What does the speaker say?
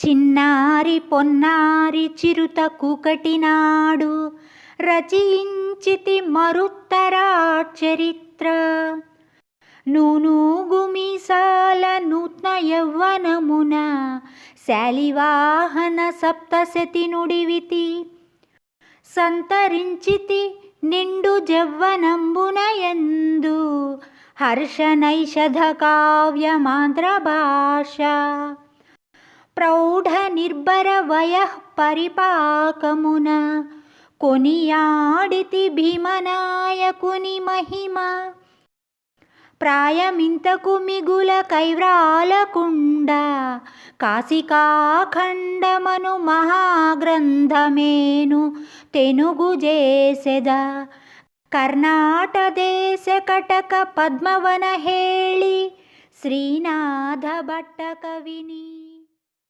చిన్నారి పొన్నారి చిరుత కుకటినాడు రచయించితి మరుత్తరా చరిత్ర. నూనూగు మీసాల నూత్న యవ్వనమున శాలివాహన సప్తశతి నుడివితి. సంతరించితి నిండు జవ్వనంబునయందు హర్షనైషధ కావ్యమాంధ్ర భాష. ప్రౌఢ నిర్భర వయః పరిపాకమున కొనియాడితి భీమనాయకుని మహిమ ప్రాయమింతకు మిగుల కైవ్రాలకుండ కాశికాఖండమను మహాగ్రంథమేను తెనుగు చేసెద కర్ణాట దేశ కటక పద్మవన ಹೇಳಿ ಶ್ರೀನಾಥ ಭಟ್ಟ ಕವಿನಿ